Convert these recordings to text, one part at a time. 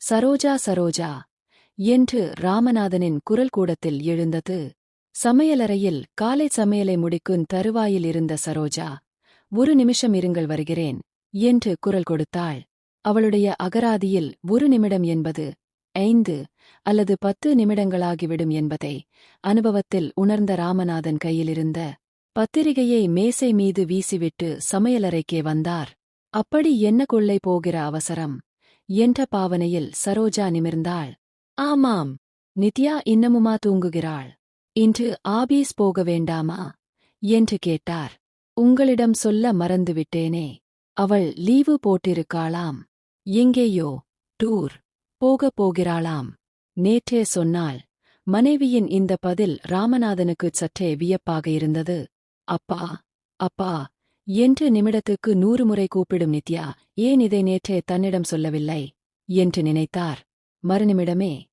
சரோஜா சரோஜா என்று ராமநாதனின் குரல் கூடத்தில் எழுந்தது. சமையலறையில் காலை சமையலை முடிக்கும் தருவாயில் இருந்த சரோஜா ஒரு நிமிஷம் இருங்கள் வருகிறேன் என்று குரல் கொடுத்தாள். அவளுடைய அகராதியில் ஒரு நிமிடம் என்பது ஐந்து அல்லது பத்து நிமிடங்களாகிவிடும் என்பதை அனுபவத்தில் உணர்ந்த ராமநாதன் கையிலிருந்த பத்திரிகையை மேசை மீது வீசிவிட்டு சமையலறைக்கே வந்தார். அப்படி என்ன கொள்ளை போகிற அவசரம்? என்ற பாவனையில் சரோஜா நிமிர்ந்தாள். ஆமாம் நித்யா இன்னமுமா தூங்குகிறாள்? இன்று ஆபீஸ் போக வேண்டாமா? என்று கேட்டார். உங்களிடம் சொல்ல மறந்துவிட்டேனே. அவள் லீவு போட்டிருக்காளாம். எங்கேயோ டூர் போகப் போகிறாளாம். நேற்றே சொன்னாள் மனைவியின் இந்த பதில் ராமநாதனுக்குச் சற்றே வியப்பாக இருந்தது. அப்பா அப்பா என்று நிமிடத்துக்கு நூறு முறை கூப்பிடும் நித்யா ஏன் இதை நேற்றே தன்னிடம் சொல்லவில்லை? என்று நினைத்தார். மறுநிமிடமே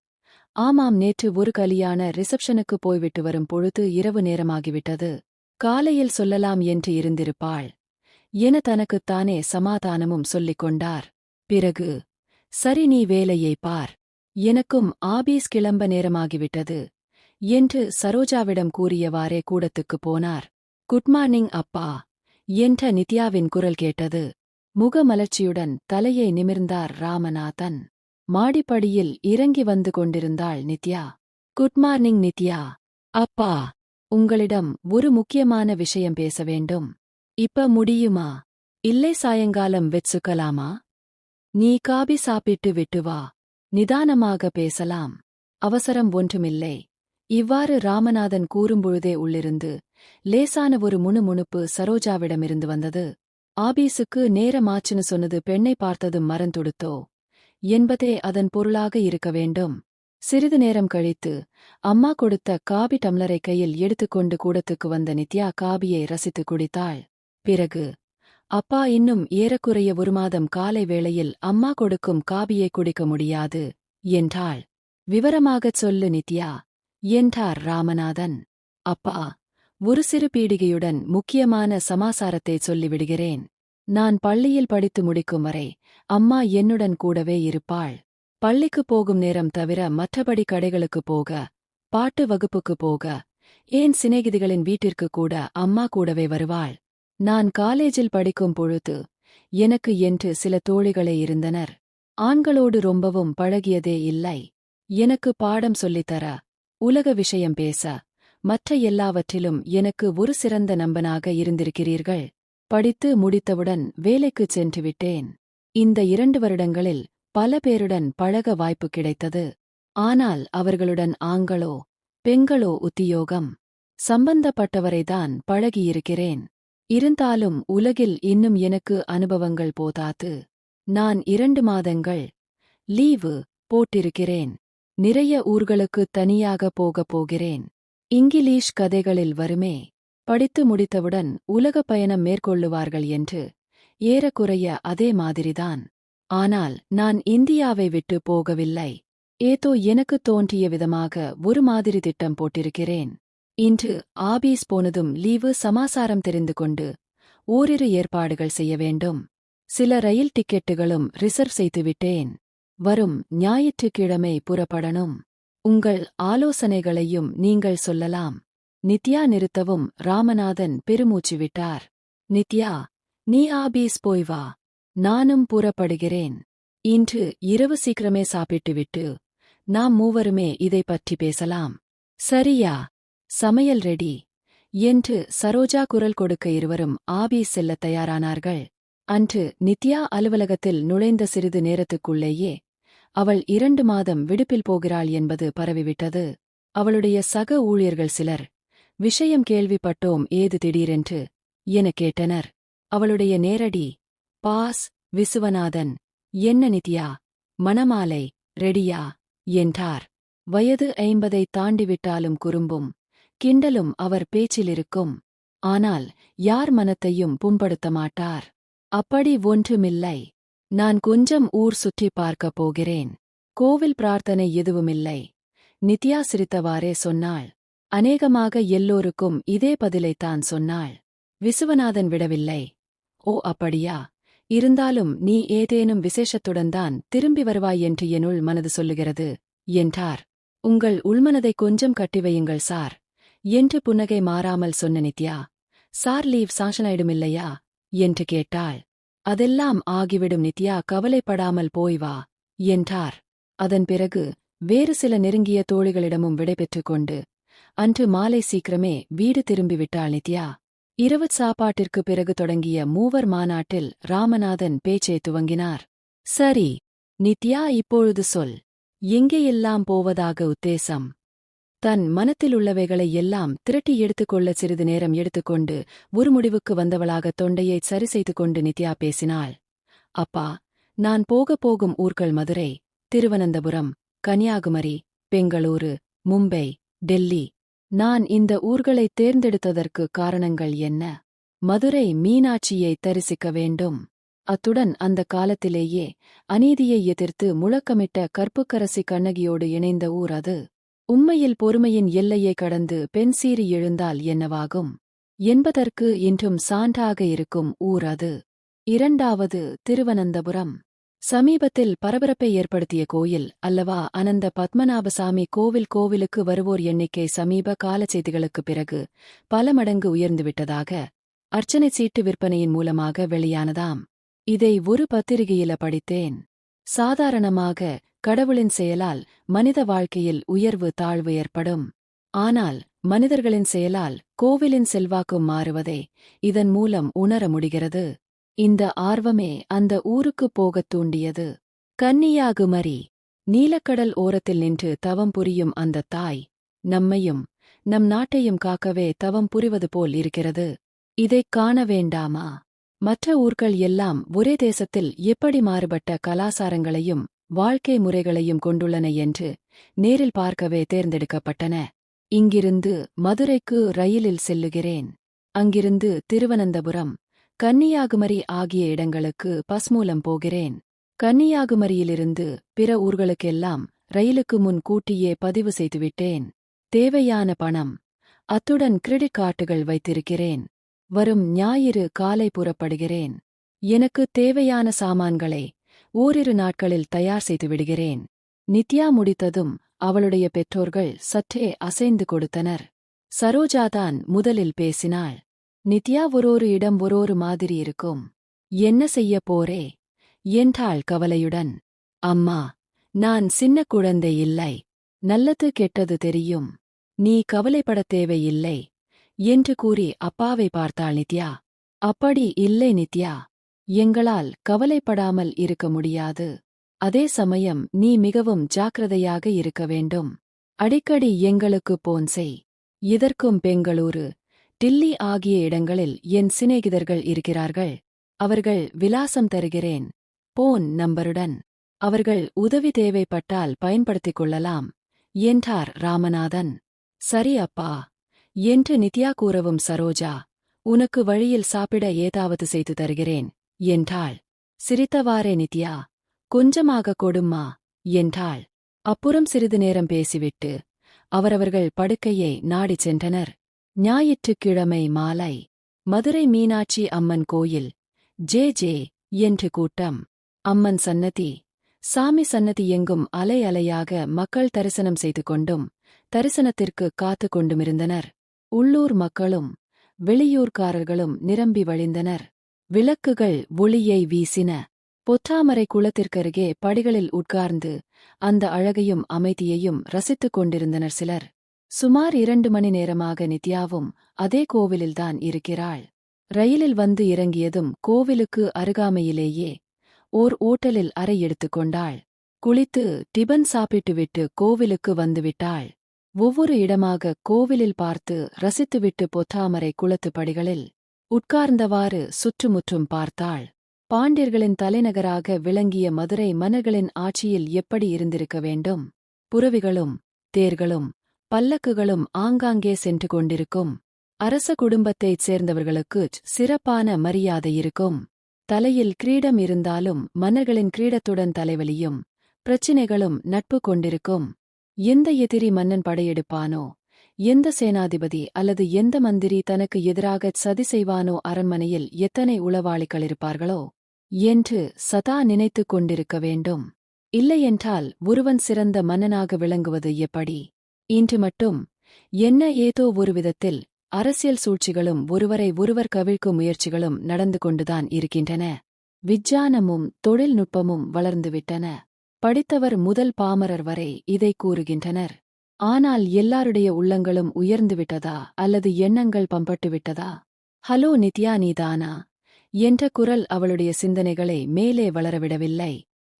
ஆமாம் நேற்று ஒரு கலியான ரிசப்ஷனுக்கு போய்விட்டு வரும் பொழுது இரவு நேரமாகிவிட்டது. காலையில் சொல்லலாம் என்று இருந்திருப்பாள். என தனக்குத்தானே சமாதானமும் சொல்லிக் கொண்டார். பிறகு சரி நீ வேலையை பார். எனக்கும் ஆபீஸ் கிளம்ப நேரமாகிவிட்டது என்று சரோஜாவிடம் கூறியவாறே கூடத்துக்குப் போனார். குட் மார்னிங் அப்பா. என்ற நித்யாவின் குரல் கேட்டது. முகமலர்ச்சியுடன் தலையை நிமிர்ந்தார் ராமநாதன். மாடிப்படியில் இறங்கி வந்து கொண்டிருந்தாள் நித்யா. Good morning Nithya. அப்பா உங்களிடம் ஒரு முக்கியமான விஷயம் பேச வேண்டும். இப்ப முடியுமா? இல்லை சாயங்காலம் வெச்சுக்கலாமா? நீ காபி சாப்பிட்டு விட்டு வா. நிதானமாக பேசலாம். அவசரம் ஒன்றுமில்லை. இவ்வாறு ராமநாதன் கூறும்பொழுதே உள்ளிருந்து லேசான ஒரு முணுமுணுப்பு சரோஜாவிடமிருந்து வந்தது. ஆபீஸுக்கு நேரமாச்சுன்னு சொன்னது பெண்ணை பார்த்ததும் மறந்துடுத்தோ என்பதே அதன் பொருளாக இருக்க வேண்டும். சிறிது நேரம் கழித்து அம்மா கொடுத்த காபி டம்ளரை கையில் எடுத்துக்கொண்டு கூடத்துக்கு வந்த நித்யா காபியை ரசித்து குடித்தாள். பிறகு அப்பா இன்னும் ஏறக்குறைய ஒரு மாதம் காலை வேளையில் அம்மா கொடுக்கும் காபியை குடிக்க முடியாது என்றாள். விவரமாகச் சொல்லு நித்யா என்றார் ராமநாதன். அப்பா ஒரு சிறு பீடிகையுடன் முக்கியமான சமாசாரத்தை சொல்லிவிடுகிறேன். நான் பள்ளியில் படித்து முடிக்கும் வரை அம்மா என்னுடன் கூடவே இருப்பாள். பள்ளிக்கு போகும் நேரம் தவிர மற்றபடி கடைகளுக்கு போக பாட்டு வகுப்புக்கு போக ஏன் சிநேகிதிகளின் வீட்டிற்கு கூட அம்மா கூடவே வருவாள். நான் காலேஜில் படிக்கும் பொழுது எனக்கு என்று சில தோழிகளே இருந்தனர். ஆண்களோடு ரொம்பவும் பழகியதே இல்லை. எனக்கு பாடம் சொல்லித்தர உலக விஷயம் பேச மற்ற எல்லாவற்றிலும் எனக்கு ஒரு சிறந்த நம்பனாக இருந்திருக்கிறீர்கள். படித்து முடித்தவுடன் வேலைக்குச் சென்று விட்டேன் இந்த இரண்டு வருடங்களில் பல பேருடன் பழக வாய்ப்பு கிடைத்தது. ஆனால் அவர்களுடன் ஆண்களோ பெண்களோ உத்தியோகம் சம்பந்தப்பட்டவரைதான் பழகியிருக்கிறேன். இருந்தாலும் உலகில் இன்னும் எனக்கு அனுபவங்கள் போதாது. நான் இரண்டு மாதங்கள் லீவு போட்டிருக்கிறேன். நிறைய ஊர்களுக்கு தனியாக போகப் போகிறேன். இங்கிலீஷ் கதைகளில் வருமே. படித்து முடித்தவுடன் உலக பயணம் மேற்கொள்ளுவார்கள் என்று ஏறக்குறைய அதே மாதிரிதான். ஆனால் நான் இந்தியாவை விட்டு போகவில்லை. ஏதோ எனக்கு தோன்றிய விதமாக ஒரு மாதிரி திட்டம் போட்டிருக்கிறேன். இன்று ஆபீஸ் போனதும் லீவு சமாசாரம் தெரிந்து கொண்டு ஓரிரு ஏற்பாடுகள் செய்ய வேண்டும். சில ரயில் டிக்கெட்டுகளும் ரிசர்வ் செய்துவிட்டேன் வரும் ஞாயிற்றுக்கிழமை புறப்படணும். உங்கள் ஆலோசனைகளையும் நீங்கள் சொல்லலாம். நித்யா நிறுத்தவும் ராமநாதன் பெருமூச்சு விட்டார். நித்யா நீ ஆபீஸ் போய் வா. நானும் புறப்படுகிறேன். இன்று இரவு சீக்கிரமே சாப்பிட்டுவிட்டு நாம் மூவருமே இதை பற்றி பேசலாம். சரியா? சமையல் ரெடி. என்று சரோஜா குரல் கொடுக்க இருவரும் ஆபீஸ் செல்ல தயாரானார்கள். அன்று நித்யா அலுவலகத்தில் நுழைந்த சிறிது நேரத்துக்குள்ளேயே அவள் இரண்டு மாதம் விடுப்பில் போகிறாள் என்பது பரவிவிட்டது. அவளுடைய சக ஊழியர்கள் சிலர் விஷயம் கேள்விப்பட்டோம் ஏது திடீரென்று? என கேட்டனர். அவளுடைய நேரடி பாஸ் விசுவநாதன் என்ன நித்யா மணமாலை ரெடியா? என்றார். வயது ஐம்பதை தாண்டிவிட்டாலும் குறும்பும் கிண்டலும் அவர் பேச்சிலிருக்கும் ஆனால் யார் மனத்தையும் புண்படுத்த மாட்டார். அப்படி ஒன்றுமில்லை நான் கொஞ்சம் ஊர் சுற்றி பார்க்கப் போகிறேன். கோவில் பிரார்த்தனை எதுவுமில்லை. நித்யா சிரித்தவாறே சொன்னாள். அநேகமாக எல்லோருக்கும் இதே பதிலைத்தான் சொன்னாள். விசுவநாதன் விடவில்லை. ஓ அப்படியா? இருந்தாலும் நீ ஏதேனும் விசேஷத்துடன் தான் திரும்பி வருவாய் என்று என்னுள் மனது சொல்லுகிறது என்றார். உங்கள் உள்மனதை கொஞ்சம் கட்டிவையுங்கள் சார் என்று புன்னகை மாறாமல் சொன்ன நித்யா. Sir leave சாஷனாயிடுமில்லையா? என்று கேட்டாள். அதெல்லாம் ஆகிவிடும் நித்யா கவலைப்படாமல் போய் வா என்றார். அதன் பிறகு வேறு சில நெருங்கிய தோழிகளிடமும் விடைபெற்றுக் கொண்டு அன்று மாலை சீக்கிரமே வீடு திரும்பிவிட்டாள் நித்யா. இரவு சாப்பாட்டிற்கு பிறகு தொடங்கிய மூவர் மாநாட்டில் ராமநாதன் பேச்சை துவங்கினார். சரி நித்யா இப்பொழுது சொல் எங்கேயெல்லாம் போவதாக உத்தேசம்? தன் மனத்திலுள்ளவைகளை எல்லாம் திரட்டி எடுத்துக்கொள்ள சிறிது நேரம் எடுத்துக்கொண்டு ஒரு முடிவுக்கு வந்தவளாக தொண்டையை சரி செய்து கொண்டு நித்யா பேசினாள். அப்பா நான் போகப் போகும் ஊர்கள் மதுரை திருவனந்தபுரம் கன்னியாகுமரி பெங்களூரு மும்பை டெல்லி. நான் இந்த ஊர்களைத் தேர்ந்தெடுத்ததற்கு காரணங்கள் என்ன? மதுரை மீனாட்சியை தரிசிக்க வேண்டும். அத்துடன் அந்த காலத்திலேயே அநீதியை எதிர்த்து முழக்கமிட்ட கற்புக்கரசி கண்ணகியோடு இணைந்த ஊர் அது. உண்மையில் பொறுமையின் எல்லையை கடந்து பெண் சீறி எழுந்தால் என்னவாகும்? என்பதற்கு இன்றும் சான்றாக இருக்கும் ஊர் அது. இரண்டாவது திருவனந்தபுரம். சமீபத்தில் பரபரப்பை ஏற்படுத்திய கோயில் அல்லவா? அனந்த பத்மநாபசாமி கோவில் கோவிலுக்கு வருவோர் எண்ணிக்கை சமீப கால செய்திகளுக்குப் பிறகு பல மடங்கு உயர்ந்துவிட்டதாக அர்ச்சனை சீட்டு விற்பனையின் மூலமாக வெளியானதாம். இதை ஒரு பத்திரிகையில படித்தேன். சாதாரணமாக கடவுளின் செயலால் மனித வாழ்க்கையில் உயர்வு தாழ்வு ஏற்படும். ஆனால் மனிதர்களின் செயலால் கோவிலின் செல்வாக்கும் மாறுவதை இதன் மூலம் உணர முடிகிறது. இந்த ஆர்வமே அந்த ஊருக்குப் போகத் தூண்டியது. கன்னியாகுமரி. நீலக்கடல் ஓரத்தில் நின்று தவம் புரியும் அந்த தாய் நம்மையும் நம் நாட்டையும் காக்கவே தவம் புரிவது போல் இருக்கிறது. இதைக் காண வேண்டாமா? மற்ற ஊர்கள் எல்லாம் ஒரே தேசத்தில் எப்படி மாறுபட்ட கலாசாரங்களையும் வாழ்க்கை முறைகளையும் கொண்டுள்ளன என்று நேரில் பார்க்கவே தேர்ந்தெடுக்கப்பட்டன. இங்கிருந்து மதுரைக்கு ரயிலில் செல்லுகிறேன். அங்கிருந்து திருவனந்தபுரம் கன்னியாகுமரி ஆகிய இடங்களுக்கு பஸ் மூலம் போகிறேன். கன்னியாகுமரியிலிருந்து பிற ஊர்களுக்கெல்லாம் ரயிலுக்கு முன் கூட்டியே பதிவு செய்துவிட்டேன். தேவையான பணம். அத்துடன் கிரெடிட் கார்டுகள் வைத்திருக்கிறேன். வரும் ஞாயிறு காலை புறப்படுகிறேன். எனக்கு தேவையான சாமான்களை ஓரிரு நாட்களில் தயார் செய்து விடுகிறேன். நித்யா முடித்ததும் அவளுடைய பெற்றோர்கள் சற்றே அசைந்து கொடுத்தனர். சரோஜாதான் முதலில் பேசினாள். நித்யா ஒரு இடம் ஒரு மாதிரி இருக்கும். என்ன செய்யப் போரே என்றாள் கவலையுடன். அம்மா நான் சின்ன குழந்தை இல்லை. நல்லது கெட்டது தெரியும். நீ கவலைப்படத் தேவையில்லை. என்று கூறி அப்பாவை பார்த்தாள் நித்யா. அப்படி இல்லை நித்யா. எங்களால் கவலைப்படாமல் இருக்க முடியாது. அதே சமயம் நீ மிகவும் ஜாக்கிரதையாக இருக்க வேண்டும். அடிக்கடி எங்களுக்கு போன் செய். இதற்கும் பெங்களூரு. டில்லி ஆகிய இடங்களில் என் சிநேகிதர்கள் இருக்கிறார்கள். அவர்கள் விலாசம் தருகிறேன். போன் நம்பருடன். அவர்கள் உதவி தேவைப்பட்டால் பயன்படுத்திக் கொள்ளலாம். என்றார் ராமநாதன். சரி அப்பா. என்று நித்யா கூறவும் சரோஜா. உனக்கு வழியில் சாப்பிட ஏதாவது செய்து தருகிறேன். என்றாள். சிரித்தவாறே நித்யா கொஞ்சமாக கொடும்மா என்றாள். அப்புறம் சிறிது நேரம் பேசிவிட்டு அவரவர்கள் படுக்கையை நாடிச் சென்றனர். ஞாயிற்றுக்கிழமை மாலை மதுரை மீனாட்சி அம்மன் கோயில் ஜே ஜே என்று கூட்டம். அம்மன் சன்னதி சாமி சன்னதி எங்கும் அலை அலையாக மக்கள் தரிசனம் செய்து கொண்டும் தரிசனத்திற்கு காத்து கொண்டுமிருந்தனர். உள்ளூர் மக்களும் வெளியூர்காரர்களும் நிரம்பி வழிந்தனர். விளக்குகள் ஒளியை வீசின. பொற்றாமரை குளத்திற்கருகே படிகளில் உட்கார்ந்து அந்த அழகையும் அமைதியையும் ரசித்துக் கொண்டிருந்தனர் சிலர். சுமார் இரண்டு மணி நேரமாக நித்யாவும் அதே கோவிலில்தான் இருக்கிறாள். ரயிலில் வந்து இறங்கியதும் கோவிலுக்கு அருகாமையிலேயே ஓர் ஓட்டலில் அறை எடுத்துக்கொண்டாள் குளித்து டிபன் சாப்பிட்டுவிட்டு கோவிலுக்கு வந்துவிட்டாள். ஒவ்வொரு இடமாக கோவிலில் பார்த்து ரசித்துவிட்டு பொத்தாமரை குளத்து படிகளில் உட்கார்ந்தவாறு சுற்றுமுற்றும் பார்த்தாள். பாண்டியர்களின் தலைநகராக விளங்கிய மதுரை மன்னர்களின் ஆட்சியில் எப்படி இருந்திருக்க வேண்டும்? புறவிகளும் தேர்களும் பல்லக்குகளும் ஆங்காங்கே சென்று கொண்டிருக்கும். அரச குடும்பத்தைச் சேர்ந்தவர்களுக்குச் சிறப்பான மரியாதை இருக்கும். தலையில் கிரீடம் இருந்தாலும் மன்னர்களின் கிரீடத்துடன் தலைவலியும் பிரச்சினைகளும் நட்பு கொண்டிருக்கும். எந்த எதிரி மன்னன் படையெடுப்பானோ எந்த சேனாதிபதி அல்லது எந்த மந்திரி தனக்கு எதிராக சதி செய்வானோ அரண்மனையில் எத்தனை உளவாளிகள் இருப்பார்களோ என்று சதா நினைத்துக் கொண்டிருக்க வேண்டும். இல்லையென்றால் ஒருவன் சிறந்த மன்னனாக விளங்குவது எப்படி? இன்று மட்டும் என்ன ஏதோ ஒரு விதத்தில் அரசியல் சூழ்ச்சிகளும் ஒருவரை ஒருவர் கவிழ்க்கும் முயற்சிகளும் நடந்து கொண்டுதான் இருக்கின்றன. விஞ்ஞானமும் தொழில்நுட்பமும் வளர்ந்துவிட்டன. படித்தவர் முதல் பாமரர் வரை இதை கூறுகின்றனர். ஆனால் எல்லாருடைய உள்ளங்களும் உயர்ந்துவிட்டதா அல்லது எண்ணங்கள் பம்பட்டுவிட்டதா ஹலோ நித்யா நீதானா என்ற குரல் அவளுடைய சிந்தனைகளை மேலே வளரவிடவில்லை.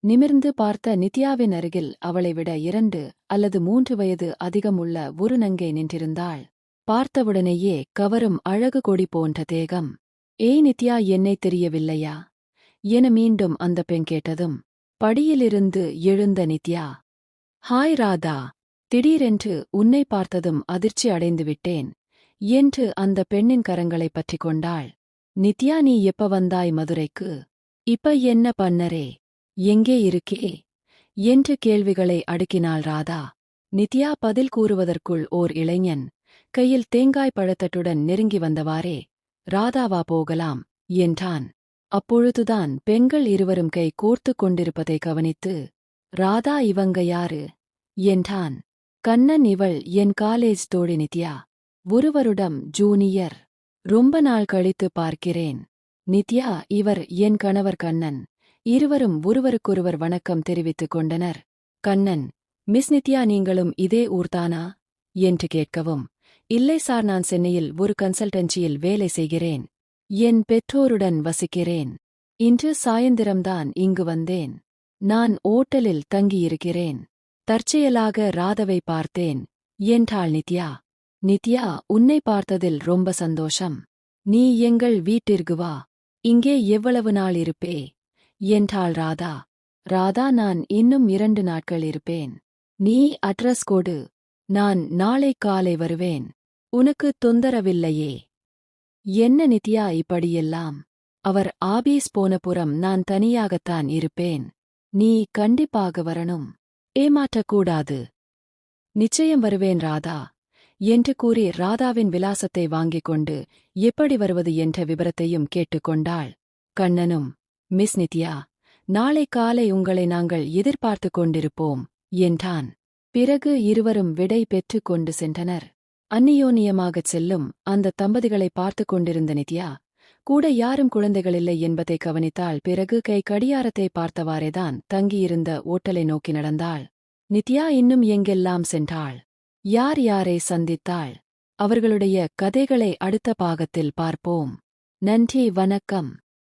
நிமிர்ந்து பார்த்த நித்யாவின் அருகில் அவளை விட இரண்டு அல்லது மூன்று வயது அதிகமுள்ள ஒரு நங்கை நின்றிருந்தாள். பார்த்தவுடனேயே கவரும் அழகு கொடி போன்ற தேகம். ஏ நித்யா என்னை தெரியவில்லையா என மீண்டும் அந்த பெண் கேட்டதும். படியிலிருந்து எழுந்த நித்யா. ஹாய் ராதா. திடீரென்று உன்னை பார்த்ததும் அதிர்ச்சி அடைந்து விட்டேன் என்று அந்த பெண்ணின் கரங்களைப் பற்றிக் கொண்டாள். நித்யா நீ எப்ப வந்தாய் மதுரைக்கு? இப்ப என்ன பண்ணரே எங்கே இருக்கே? என்று கேள்விகளை அடுக்கினாள் ராதா. நித்யா பதில் கூறுவதற்குள் ஓர் இளைஞன் கையில் தேங்காய் பழத்தட்டுடன் நெருங்கி வந்தவாறே ராதாவா போகலாம் என்றான். அப்பொழுதுதான் பெண்கள் இருவரும் கை கோர்த்து கொண்டிருப்பதை கவனித்து ராதா இவங்க யாரு? என்றான். கண்ணன் இவள் என் காலேஜ் தோழி நித்யா ஒருவருடம் ஜூனியர் ரொம்ப நாள் கழித்து பார்க்கிறேன். நித்யா இவர் என் கணவர் கண்ணன். இருவரும் ஒருவருக்கொருவர் வணக்கம் தெரிவித்துக் கொண்டனர். கண்ணன் மிஸ் நித்யா நீங்களும் இதே ஊர்தானா என்று கேட்கவும் இல்லை சார் நான் சென்னையில் ஒரு கன்சல்டன்சியில் வேலை செய்கிறேன். என் பெற்றோருடன் வசிக்கிறேன். இன்று சாயந்திரம்தான் இங்கு வந்தேன். நான் ஓட்டலில் தங்கியிருக்கிறேன். தற்செயலாக ராதவை பார்த்தேன். என்றாள் நித்யா? நித்யா உன்னை பார்த்ததில் ரொம்ப சந்தோஷம். நீ எங்கள் வீட்டிற்கு வா. இங்கே எவ்வளவு நாள் இருப்பே? என்றாள் ராதா? ராதா நான் இன்னும் இரண்டு நாட்கள் இருப்பேன். நீ அட்ரஸ் கொடு. நான் நாளை காலை வருவேன். உனக்கு தொந்தரவில்லையே. என்ன நித்யா இப்படியெல்லாம்? அவர் ஆபீஸ் போன புறம் நான் தனியாகத்தான் இருப்பேன். நீ கண்டிப்பாக வரணும். ஏமாற்றக்கூடாது. நிச்சயம் வருவேன் ராதா. என்று கூறி ராதாவின் விலாசத்தை வாங்கிக் கொண்டு எப்படி வருவது என்ற விபரத்தையும் கேட்டுக்கொண்டாள் கண்ணனும் மிஸ் நித்யா நாளை காலை உங்களை நாங்கள் எதிர்பார்த்துக் கொண்டிருப்போம் என்றான். பிறகு இருவரும் விடை பெற்றுக் கொண்டு சென்றனர். அந்நியோன்யமாகச் செல்லும் அந்த தம்பதிகளை பார்த்துக் கொண்டிருந்த நித்யா கூட யாரும் குழந்தைகளில்லை என்பதை கவனித்தாள் பிறகு கை கடியாரத்தை பார்த்தவாறேதான் தங்கியிருந்த ஓட்டலை நோக்கி நடந்தாள். நித்யா இன்னும் எங்கெல்லாம் சென்றாள்? யார் யாரை சந்தித்தாள்? அவர்களுடைய கதைகளை அடுத்த பாகத்தில் பார்ப்போம். நன்றி வணக்கம்.